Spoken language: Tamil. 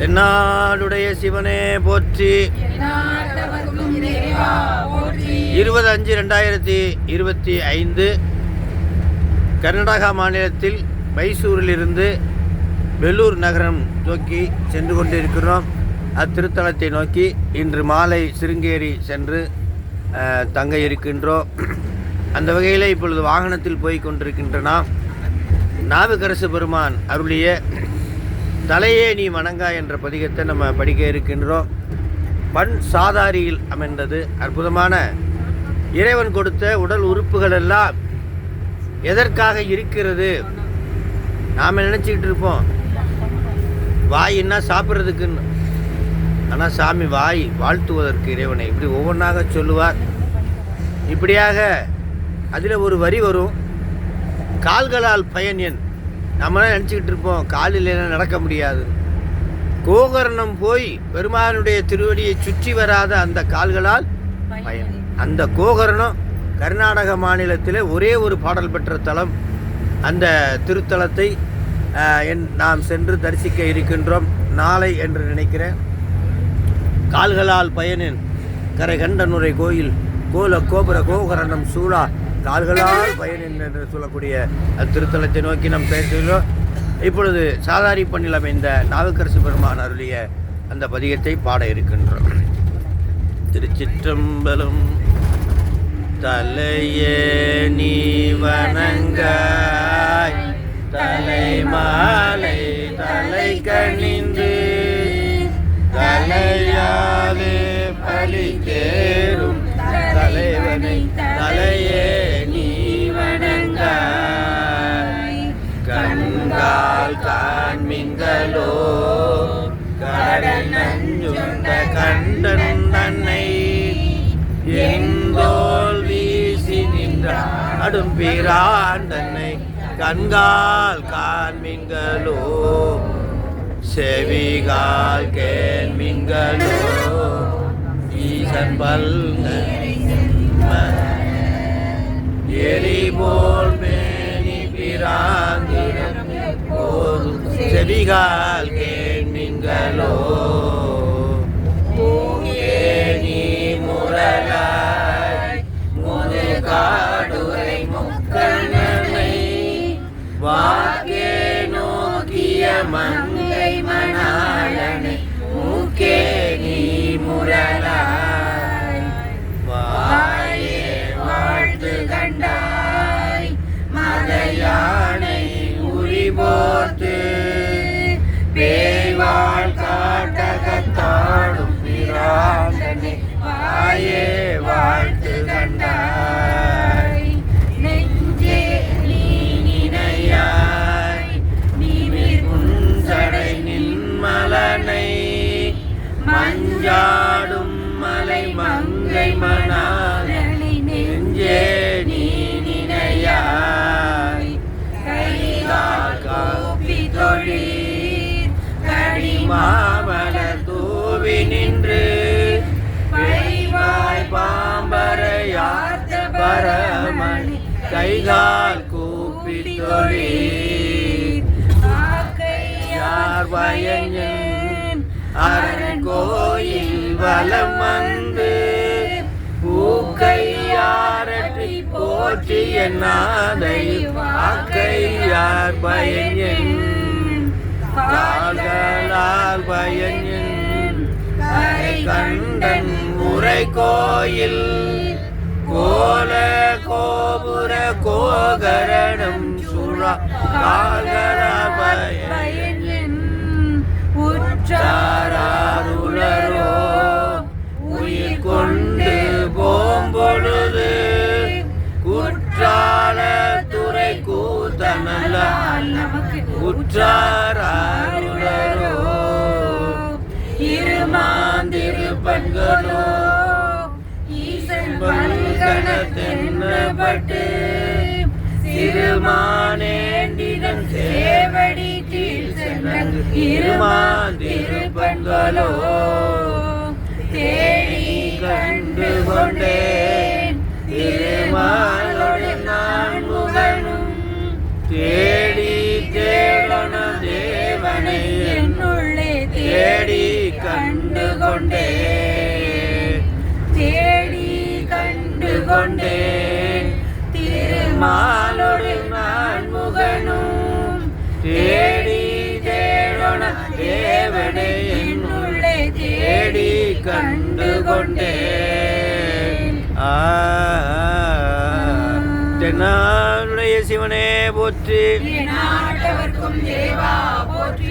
தென்னாடுடைய சிவனே போற்றி. இருபது அஞ்சு ரெண்டாயிரத்தி இருபத்தி ஐந்து கர்நாடகா மாநிலத்தில் மைசூரிலிருந்து வெள்ளூர் நகரம் நோக்கி சென்று கொண்டிருக்கிறோம். அத்திருத்தலத்தை நோக்கி இன்று மாலை சிருங்கேரி சென்று தங்க இருக்கின்றோம். அந்த வகையில் இப்பொழுது வாகனத்தில் போய் கொண்டிருக்கின்ற நாம் நாவுக்கரசு பெருமான் அருளிய தலையே நீ வணங்கா என்ற பதிகத்தை நம்ம படிக்க இருக்கின்றோம். பண் சாதாரியில் அமைந்தது அற்புதமான. இறைவன் கொடுத்த உடல் உறுப்புகள் எல்லாம் எதற்காக இருக்கிறது? நாம் நினச்சிக்கிட்டு இருப்போம். வாயின்னா சாப்பிட்றதுக்குன்னு. ஆனால் சாமி வாய் வாழ்த்துவதற்கு இறைவனை. இப்படி ஒவ்வொன்றாக சொல்லுவார். இப்படியாக அதில் ஒரு வரி வரும். கால்களால் பயன் என். நம்மளாம் நினச்சிக்கிட்டு இருப்போம் கால் இல்லைன்னா நடக்க முடியாது. கோகர்ணம் போய் பெருமானுடைய திருவடியை சுற்றி வராத அந்த கால்களால் பயன். அந்த கோகர்ணம் கர்நாடக மாநிலத்தில் ஒரே ஒரு பாடல் பெற்ற தலம். அந்த திருத்தலத்தை என் நாம் சென்று தரிசிக்க இருக்கின்றோம் நாளை என்று நினைக்கிறேன். கால்களால் பயனின் கரை கண்டனுரை கோயில் கோல கோபுர கோகரணம் சூழா கால்களால் பயன் என்று சொல்லக்கூடிய அத்திருத்தலத்தை நோக்கி நாம் பேசுகிறோம் இப்பொழுது சாதாரி பண்ணில் அமைந்த நாவுக்கரசு பெருமான் அருளிய அந்த பதிகத்தை பாட இருக்கின்றோம். திருச்சிற்றம்பலம் தலையே நீ வணங்காய் தலை கடலோ கடல் நஞ்சுண்ட கண்டன் தன்னை எங்கோல் வீசி நின்றான் அடும் பிரான் தன்னை. கண்கால் காண்மிங்களோ செவிகால் கேள்விங்களோ ஈசன் பல்க எரிபோ போதும் செவிகால் கேள்விங்களோ பூங்கேணி முரலாய் முது காடுரை முக்கணனை வாக்கே நோக்கிய மங்கை மணாளனை மூக்கே நீ முரலாய் வாயே வாழ்த்து கண்டாய். மத யானை உரிபோ தாயே வாழ்த்து கண்டாய் நெஞ்சே நீ நினையாய். நீர் குஞ்சடை நின்மலனை. மஞ்சாடும் மலை மங்கை மணாலனை நெஞ்சே நீ நினையாய். கைகால் காப்பி தொழில். கடிமாமலர் தூவி நின் பரமணி கைகால் கூப்பி தொழி யார் பயன் அரண் கோயில் வலம் வந்து பூக்கையாரற்றி போற்றி என்னாதை வாக்கையார் பயன் கால்களால் பயன் கண்டன் உரை கோயில் கோல கோபுர கோகரணம் சுழா கால்களால் உற்றாருளரோ உயிர் கொண்டு போம்பொழுது குற்றால துறை கூத்தனல்ல உற்றாருளரோ இருமாந்திருப்பன்களோ ஈசன் தென்னப்பட்டு சிறுமானேண்டிதன் சேவடி கீழ் சென்ற இருமான் இருமாந்திருப்பன்களோ தேடி கண்டு கொண்டேன் திருமாலோடு நான் முகனும் தேடி தேடன தேவனை என்னுள்ளே தேடி கண்டு கொண்டேன் கண்டு கொண்டே திருமாலோடு நான் முகனும் தேடி தேடோன தேவனை என்னுள்ளே தேடி கண்டு கொண்டே ஆ தென்னாடுடைய சிவனே போற்றி நாட்டவர்க்கும் தேவா போற்றி